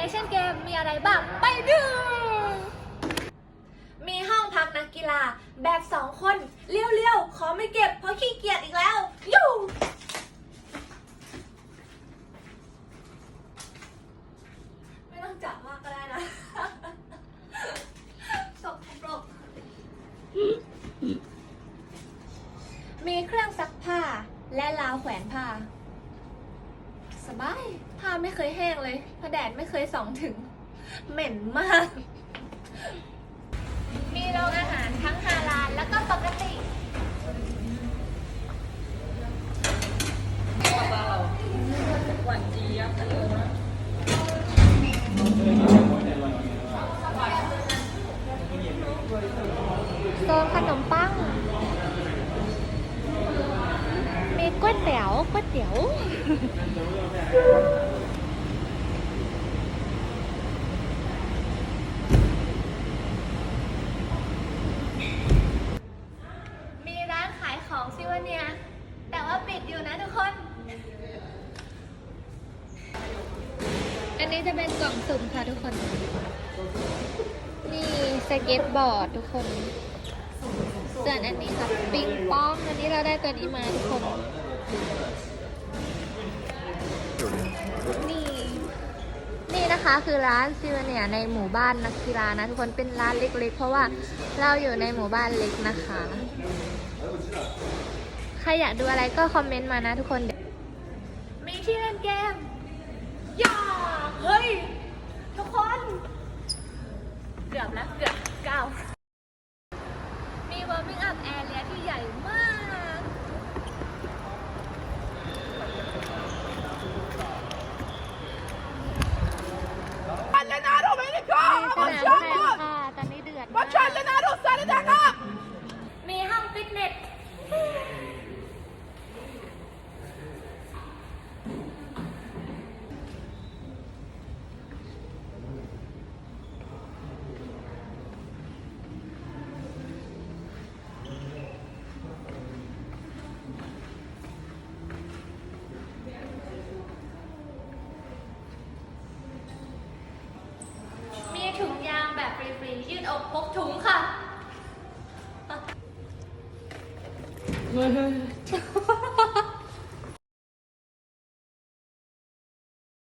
เอเชียนเกมมีอะไรบ้างไปดูมีห้องพักนักกีฬาแบบสองคนเลี้ยวๆขอไม่เก็บเพราะขี้เกียจอีกแล้วยูไม่ต้องจับมากก็ได้นะสกปรกมีเครื่องซักผ้าและราวแขวนผ้า สบายผ้าไม่เคยแห้งเลยเพราะแดดไม่เคยส่องถึง เหม็นมาก มีโรงอาหารทั้งฮาลาลแล้วก็ปกติ โซนขนมปัง มี ก๋วยเตี๋ยวก๋วยเตี๋ยวมีร้านขายของซิวาเนีย แต่ว่าปิดอยู่นะทุกคน อันนี้จะเป็นกล่องสุ่มค่ะทุกคน นี่สเก็ตบอร์ดทุกคนส่วนอันนี้ค่ะปิงปองอันนี้เราได้ตัวนี้มาทุกคน นี่ นี่นะคะคือร้านซิวเนียในหมู่บ้านนักกีฬานะทุกคนเป็นร้านเล็ก ๆ เพราะว่าเราอยู่ในหมู่บ้านเล็กนะคะ ใครอยากดูอะไรก็คอมเมนต์มานะทุกคน มีที่เล่นเกม อย่า เฮ้ย ทุกคน เกือบแล้วเกือบเก้ามีวอร์มิ่งอัพแอร์เรียที่ใหญ่มาก Allenaro, vieni qua! มีสนามแข่ง Facciamo! ค่ะ ตอนนี้เดือดมาก Faccia Allenaro, sali da qua! มีห้องฟิตเนส มีถุงยางแบบฟรีๆ ยืดอกพกถุงค่ะ